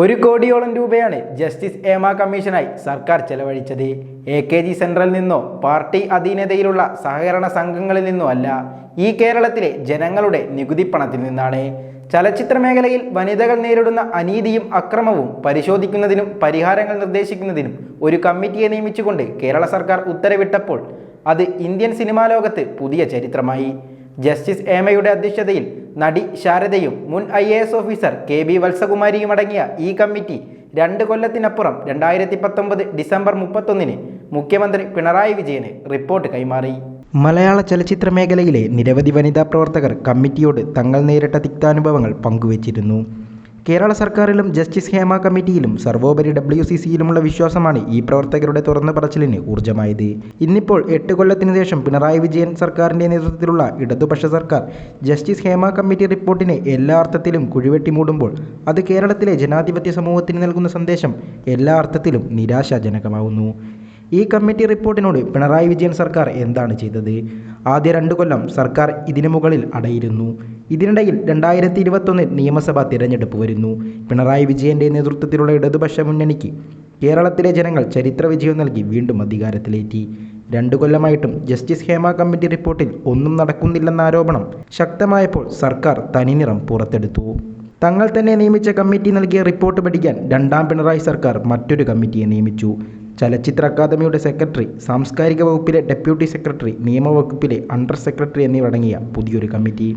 ഒരു കോടിയോളം രൂപയാണ് ജസ്റ്റിസ് ഏമ കമ്മീഷനായി സർക്കാർ ചെലവഴിച്ചത്. എ കെ ജി സെൻട്രലിൽ നിന്നോ പാർട്ടി അധീനതയിലുള്ള സഹകരണ സംഘങ്ങളിൽ നിന്നോ അല്ല ഈ കേരളത്തിലെ ജനങ്ങളുടെ നികുതി പണത്തിൽ നിന്നാണ്. ചലച്ചിത്ര മേഖലയിൽ വനിതകൾ നേരിടുന്ന അനീതിയും അക്രമവും പരിശോധിക്കുന്നതിനും പരിഹാരങ്ങൾ നിർദ്ദേശിക്കുന്നതിനും ഒരു കമ്മിറ്റിയെ നിയമിച്ചുകൊണ്ട് കേരള സർക്കാർ ഉത്തരവിട്ടപ്പോൾ അത് ഇന്ത്യൻ സിനിമാ ലോകത്ത് പുതിയ ചരിത്രമായി. ജസ്റ്റിസ് ഏമയുടെ അധ്യക്ഷതയിൽ നടി ശാരദയും മുൻ I A S officer K B വത്സകുമാരിയും അടങ്ങിയ ഈ കമ്മിറ്റി രണ്ട് കൊല്ലത്തിനപ്പുറം രണ്ടായിരത്തി പത്തൊമ്പത് ഡിസംബർ മുപ്പത്തൊന്നിന് മുഖ്യമന്ത്രി പിണറായി വിജയന് റിപ്പോർട്ട് കൈമാറി. മലയാള ചലച്ചിത്ര മേഖലയിലെ നിരവധി വനിതാ പ്രവർത്തകർ കമ്മിറ്റിയോട് തങ്ങൾ നേരിട്ട തിക്താനുഭവങ്ങൾ പങ്കുവച്ചിരുന്നു. കേരള സർക്കാരിലും ജസ്റ്റിസ് ഹേമ കമ്മിറ്റിയിലും സർവോപരി ഡബ്ല്യു സി സിയിലുമുള്ള വിശ്വാസമാണ് ഈ പ്രവർത്തകരുടെ തുറന്ന പറച്ചിലിന് ഊർജമായത്. ഇന്നിപ്പോൾ എട്ട് കൊല്ലത്തിന് ശേഷം പിണറായി വിജയൻ സർക്കാരിന്റെ നേതൃത്വത്തിലുള്ള ഇടതുപക്ഷ സർക്കാർ ജസ്റ്റിസ് ഹേമ കമ്മിറ്റി റിപ്പോർട്ടിനെ എല്ലാ അർത്ഥത്തിലും കുഴിവെട്ടി മൂടുമ്പോൾ അത് കേരളത്തിലെ ജനാധിപത്യ സമൂഹത്തിന് നൽകുന്ന സന്ദേശം എല്ലാ അർത്ഥത്തിലും നിരാശാജനകമാവുന്നു. ഈ കമ്മിറ്റി റിപ്പോർട്ടിനോട് പിണറായി വിജയൻ സർക്കാർ എന്താണ് ചെയ്തത്? ആദ്യ രണ്ടു കൊല്ലം സർക്കാർ ഇതിനു മുകളിൽ അടയിരുന്നു. ഇതിനിടയിൽ രണ്ടായിരത്തി ഇരുപത്തൊന്നിൽ നിയമസഭാ തിരഞ്ഞെടുപ്പ് വരുന്നു. പിണറായി വിജയന്റെ നേതൃത്വത്തിലുള്ള ഇടതുപക്ഷ മുന്നണിക്ക് കേരളത്തിലെ ജനങ്ങൾ ചരിത്ര വിജയം നൽകി വീണ്ടും അധികാരത്തിലേറ്റി. രണ്ടു കൊല്ലമായിട്ടും ജസ്റ്റിസ് ഹേമ കമ്മിറ്റി റിപ്പോർട്ടിൽ ഒന്നും നടക്കുന്നില്ലെന്ന ആരോപണം ശക്തമായപ്പോൾ സർക്കാർ തനിനിറം പുറത്തെടുത്തു. തങ്ങൾ തന്നെ നിയമിച്ച കമ്മിറ്റി നൽകിയ റിപ്പോർട്ട് പഠിക്കാൻ രണ്ടാം പിണറായി സർക്കാർ മറ്റൊരു കമ്മിറ്റിയെ നിയമിച്ചു. ചലച്ചിത്ര അക്കാദമിയുടെ സെക്രട്ടറി സാംസ്കാരിക വകുപ്പിലെ ഡെപ്യൂട്ടി സെക്രട്ടറി നിയമവകുപ്പിലെ അണ്ടർ സെക്രട്ടറി എന്നിവരടങ്ങിയ പുതിയൊരു കമ്മിറ്റി.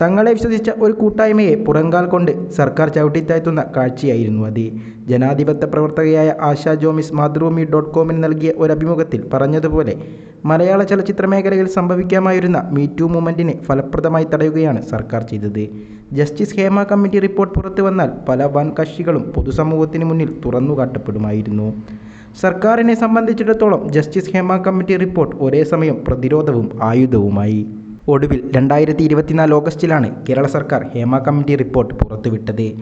തങ്ങളെ വിശ്വസിച്ച ഒരു കൂട്ടായ്മയെ പുറങ്കാൽ കൊണ്ട് സർക്കാർ ചവിട്ടിത്താഴ്ത്തുന്ന കാഴ്ചയായിരുന്നു അത്. ജനാധിപത്യ പ്രവർത്തകയായ ആശ ജോമിസ് മാതൃഭൂമി ഡോട്ട് കോമിന് നൽകിയ ഒരു അഭിമുഖത്തിൽ പറഞ്ഞതുപോലെ മലയാള ചലച്ചിത്ര മേഖലയിൽ സംഭവിക്കാമായിരുന്ന മീറ്റു മൂവ്മെന്റിനെ ഫലപ്രദമായി തടയുകയാണ് സർക്കാർ ചെയ്തത്. ജസ്റ്റിസ് ഹേമ കമ്മിറ്റി റിപ്പോർട്ട് പുറത്തു വന്നാൽ പല വൻ കക്ഷികളും പൊതുസമൂഹത്തിന് മുന്നിൽ തുറന്നുകാട്ടപ്പെടുമായിരുന്നു. സർക്കാരിനെ സംബന്ധിച്ചിടത്തോളം ജസ്റ്റിസ് ഹേമ കമ്മിറ്റി റിപ്പോർട്ട് ഒരേ സമയം പ്രതിരോധവും ആയുധവുമായി. ഒടുവിൽ രണ്ടായിരത്തി ഇരുപത്തിനാല് ഓഗസ്റ്റിലാണ് കേരള സർക്കാർ ഹേമ കമ്മിറ്റി റിപ്പോർട്ട് പുറത്തുവിട്ടത്.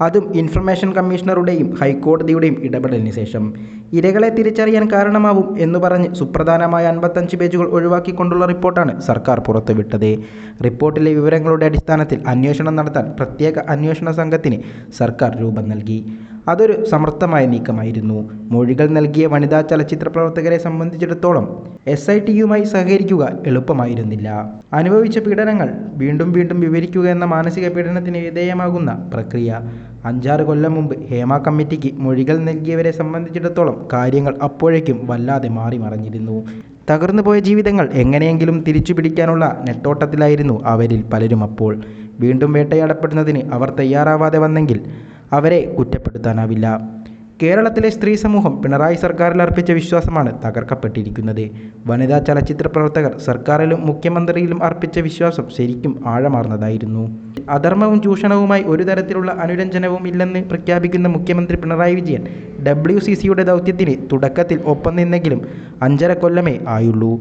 അതും ഇൻഫർമേഷൻ കമ്മീഷണറുടെയും ഹൈക്കോടതിയുടെയും ഇടപെടലിന് ശേഷം. ഇരകളെ തിരിച്ചറിയാൻ കാരണമാവും എന്ന് പറഞ്ഞ് സുപ്രധാനമായ അൻപത്തഞ്ച് പേജുകൾ ഒഴിവാക്കിക്കൊണ്ടുള്ള റിപ്പോർട്ടാണ് സർക്കാർ പുറത്തുവിട്ടത്. റിപ്പോർട്ടിലെ വിവരങ്ങളുടെ അടിസ്ഥാനത്തിൽ അന്വേഷണം നടത്താൻ പ്രത്യേക അന്വേഷണ സംഘത്തിന് സർക്കാർ രൂപം നൽകി. അതൊരു സമർത്ഥമായ നീക്കമായിരുന്നു. മൊഴികൾ നൽകിയ വനിതാ ചലച്ചിത്ര പ്രവർത്തകരെ സംബന്ധിച്ചിടത്തോളം എസ് ഐ ടിയുമായി സഹകരിക്കുക എളുപ്പമായിരുന്നില്ല. അനുഭവിച്ച പീഡനങ്ങൾ വീണ്ടും വീണ്ടും വിവരിക്കുക എന്ന മാനസിക പീഡനത്തിന് വിധേയമാകുന്ന പ്രക്രിയ. അഞ്ചാറ് കൊല്ലം മുമ്പ് ഹേമ കമ്മിറ്റിക്ക് മൊഴികൾ നൽകിയവരെ സംബന്ധിച്ചിടത്തോളം കാര്യങ്ങൾ അപ്പോഴേക്കും വല്ലാതെ മാറി മറഞ്ഞിരുന്നു തകർന്നുപോയ ജീവിതങ്ങൾ എങ്ങനെയെങ്കിലും തിരിച്ചു പിടിക്കാനുള്ള നെട്ടോട്ടത്തിലായിരുന്നു അവരിൽ പലരും അപ്പോൾ. വീണ്ടും വേട്ടയാടപ്പെടുന്നതിന് അവർ തയ്യാറാവാതെ വന്നെങ്കിൽ അവരെ കുറ്റപ്പെടുത്താനാവില്ല. കേരളത്തിലെ സ്ത്രീ സമൂഹം പിണറായി സർക്കാരിൽ അർപ്പിച്ച വിശ്വാസമാണ് തകർക്കപ്പെട്ടിരിക്കുന്നത്. വനിതാ ചലച്ചിത്ര പ്രവർത്തകർ സർക്കാരിലും മുഖ്യമന്ത്രിയിലും അർപ്പിച്ച വിശ്വാസം ശരിക്കും ആഴമാർന്നതായിരുന്നു. അധർമ്മവും ചൂഷണവുമായി ഒരു തരത്തിലുള്ള അനുരഞ്ജനവും ഇല്ലെന്ന് പ്രഖ്യാപിക്കുന്ന മുഖ്യമന്ത്രി പിണറായി വിജയൻ ഡബ്ല്യു സി സിയുടെ ദൗത്യത്തിന് തുടക്കത്തിൽ ഒപ്പം നിന്നെങ്കിലും അഞ്ചര കൊല്ലമേ ആയുള്ളൂ.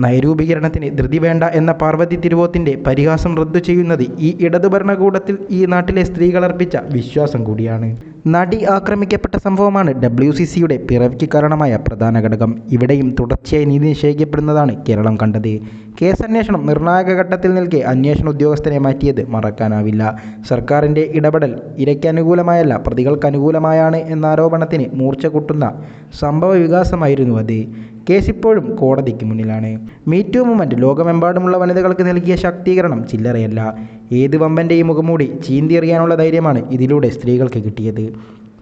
നയരൂപീകരണത്തിന് ധൃതി വേണ്ട എന്ന പാർവതി തിരുവോത്തിന്റെ പരിഹാസം റദ്ദു ചെയ്യുന്നത് ഈ ഇടതു ഭരണകൂടത്തിൽ ഈ നാട്ടിലെ സ്ത്രീകൾ അർപ്പിച്ച വിശ്വാസം കൂടിയാണ്. നടി ആക്രമിക്കപ്പെട്ട സംഭവമാണ് ഡബ്ല്യു സി സിയുടെ പിറവിക്ക് കാരണമായ പ്രധാന ഘടകം. ഇവിടെയും തുടർച്ചയായി നീതി നിഷേധിക്കപ്പെടുന്നതാണ് കേരളം കണ്ടത്. കേസ് അന്വേഷണം നിർണായക ഘട്ടത്തിൽ നിൽക്കെ അന്വേഷണ ഉദ്യോഗസ്ഥനെ മാറ്റിയത് മറക്കാനാവില്ല. സർക്കാരിന്റെ ഇടപെടൽ ഇരയ്ക്ക് അനുകൂലമായല്ല പ്രതികൾക്ക് അനുകൂലമായാണ് എന്ന ആരോപണത്തിന് മൂർച്ച കൂട്ടുന്ന സംഭവ വികാസമായിരുന്നു അത്. കേസ് ഇപ്പോഴും കോടതിക്ക് മുന്നിലാണ്. മീറ്റു മൂവ്മെന്റ് ലോകമെമ്പാടുമുള്ള വനിതകൾക്ക് നൽകിയ ശാക്തീകരണം ചില്ലറയല്ല. ഏത് വമ്പന്റെയും മുഖംമൂടി ചീന്തിയെറിയാനുള്ള ധൈര്യമാണ് ഇതിലൂടെ സ്ത്രീകൾക്ക് കിട്ടിയത്?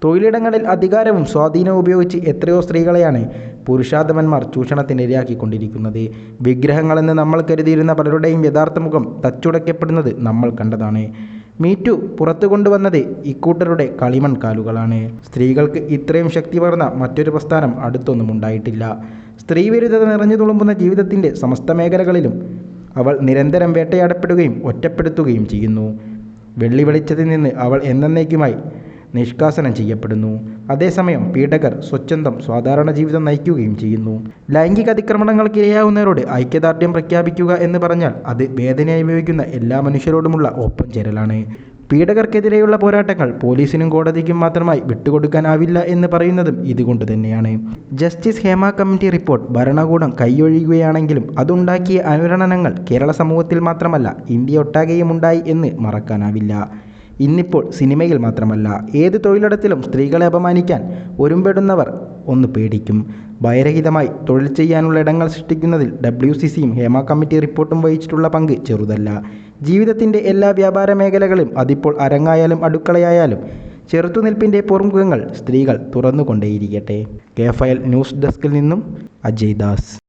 തൊഴിലിടങ്ങളിൽ അധികാരവും സ്വാധീനവും ഉപയോഗിച്ച് എത്രയോ സ്ത്രീകളെയാണ് പുരുഷാധമന്മാർ ചൂഷണത്തിനിരയാക്കിക്കൊണ്ടിരിക്കുന്നത് വിഗ്രഹങ്ങളെന്ന് നമ്മൾ കരുതിയിരുന്ന പലരുടെയും യഥാർത്ഥ മുഖം തച്ചുടയ്ക്കപ്പെടുന്നത് നമ്മൾ കണ്ടതാണ്. മീറ്റു പുറത്തു കൊണ്ടുവന്നത് ഇക്കൂട്ടരുടെ കളിമൺ കാലുകളാണ്. സ്ത്രീകൾക്ക് ഇത്രയും ശക്തി പകർന്ന മറ്റൊരു പ്രസ്ഥാനം അടുത്തൊന്നും ഉണ്ടായിട്ടില്ല. സ്ത്രീവിരുദ്ധത നിറഞ്ഞു തുളുമ്പുന്ന ജീവിതത്തിന്റെ സമസ്ത മേഖലകളിലും അവൾ നിരന്തരം വേട്ടയാടപ്പെടുകയും ഒറ്റപ്പെടുത്തുകയും ചെയ്യുന്നു. വെള്ളി വെളിച്ചത്തിൽ നിന്ന് അവൾ എന്നേക്കുമായി നിഷ്കാസനം ചെയ്യപ്പെടുന്നു. അതേസമയം പീഡകർ സ്വച്ഛന്തം സാധാരണ ജീവിതം നയിക്കുകയും ചെയ്യുന്നു. ലൈംഗിക അതിക്രമണങ്ങൾക്ക് ഇരയാവുന്നവരോട് ഐക്യദാർഢ്യം പ്രഖ്യാപിക്കുക എന്ന് പറഞ്ഞാൽ അത് വേദന അനുഭവിക്കുന്ന എല്ലാ മനുഷ്യരോടുമുള്ള ഒപ്പം ചേരലാണ്. പീഡകർക്കെതിരെയുള്ള പോരാട്ടങ്ങൾ പോലീസിനും കോടതിക്കും മാത്രമായി വിട്ടുകൊടുക്കാനാവില്ല എന്ന് പറയുന്നതും ഇതുകൊണ്ട് തന്നെയാണ്. ജസ്റ്റിസ് ഹേമ കമ്മിറ്റി റിപ്പോർട്ട് ഭരണകൂടം കൈയൊഴിയുകയാണെങ്കിലും അതുണ്ടാക്കിയ അനുരണനങ്ങൾ കേരള സമൂഹത്തിൽ മാത്രമല്ല ഇന്ത്യ ഒട്ടാകെയും ഉണ്ടായി എന്ന് മറക്കാനാവില്ല. ഇന്നിപ്പോൾ സിനിമയിൽ മാത്രമല്ല ഏത് തൊഴിലിടത്തിലും സ്ത്രീകളെ അപമാനിക്കാൻ ഒരുമ്പെടുന്നവർ ഒന്ന് പേടിക്കും. ഭയരഹിതമായി തൊഴിൽ ചെയ്യാനുള്ള ഇടങ്ങൾ സൃഷ്ടിക്കുന്നതിൽ ഡബ്ല്യു സി സിയും ഹേമ കമ്മിറ്റി റിപ്പോർട്ടും വഹിച്ചിട്ടുള്ള പങ്ക് ചെറുതല്ല. ജീവിതത്തിന്റെ എല്ലാ വ്യാപാര മേഖലകളും അതിപ്പോൾ അരങ്ങായാലും അടുക്കളയായാലും ചെറുത്തുനിൽപ്പിന്റെ പൊറുമുഖങ്ങൾ സ്ത്രീകൾ തുറന്നുകൊണ്ടേയിരിക്കട്ടെ. കെ ഫയൽ ന്യൂസ് ഡെസ്കിൽ നിന്നും അജയ് ദാസ്.